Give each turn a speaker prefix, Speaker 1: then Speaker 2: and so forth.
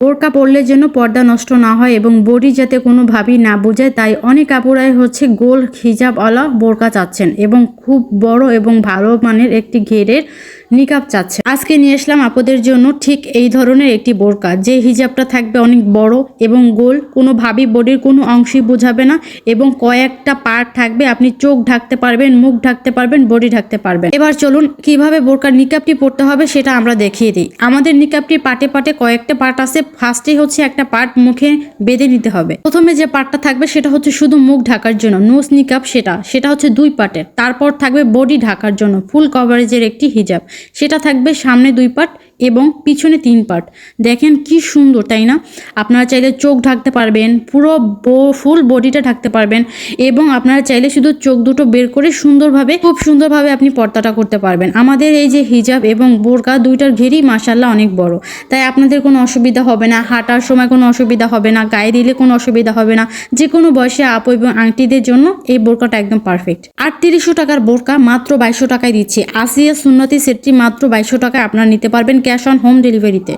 Speaker 1: বোরকা পরলে যেন পর্দা নষ্ট না হয় এবং বডি যাতে কোনোভাবেই না বোঝায়, তাই অনেক আপুরাই হচ্ছে গোল হিজাবওয়ালা বোরকা চাচ্ছেন এবং খুব বড় এবং ভালো মানের একটি ঘেরের নিকাব চাচ্ছে। আজকে নিয়ে আসলাম আপুদের জন্য ঠিক এই ধরনের একটি বোরকা। যে হিজাবটা থাকবে অনেক বড় এবং গোল কোনোভাবেই বডির কোনো অংশই বোঝাবে না এবং কয়েকটা পার্ট থাকবে, আপনি চোখ ঢাকতে পারবেন, মুখ ঢাকতে পারবেন, বডি ঢাকতে পারবেন। এবার চলুন কীভাবে বোরকার নিকাবটি পড়তে হবে সেটা আমরা দেখিয়ে দিই। আমাদের নিকাবটির পাটে পাটে কয়েকটা পার্ট আছে। ফার্স্টে হচ্ছে একটা পার্ট মুখে বেঁধে নিতে হবে। প্রথমে যে পার্টটা থাকবে সেটা হচ্ছে শুধু মুখ ঢাকার জন্য, নোজ নিকাব সেটা। সেটা হচ্ছে দুই পার্টের। তারপর থাকবে বডি ঢাকার জন্য, ফুল কভারেজের একটি হিজাব। সেটা থাকবে সামনে দুই পার্ট এবং পিছনে তিন পার্ট। দেখেন কি সুন্দর, তাই না? আপনারা চাইলে চোখ ঢাকতে পারবেন, পুরো ফুল বডিটা ঢাকতে পারবেন এবং আপনারা চাইলে শুধু চোখ দুটো বের করে সুন্দরভাবে, খুব সুন্দরভাবে আপনি পর্দাটা করতে পারবেন। আমাদের এই যে হিজাব এবং বোরকা দুইটার ঘেরি মাসাল্লাহ অনেক বড়। তাই আপনাদের কোনো অসুবিধা হবে না, হাঁটার সময় কোনো অসুবিধা হবে না, গায়ে দিলে কোনো অসুবিধা হবে না যে কোনো বয়সে আপু এবং আংটিদের জন্য এই বোরকাটা একদম পারফেক্ট আর তিরিশশো টাকার বোরকা মাত্র বাইশশো টাকায় দিচ্ছি। আসিয়া সুন্নতি সেটটি মাত্র বাইশশো টাকায় আপনারা নিতে পারবেন। ক্যাশ অন হোম ডেলিভারিতে।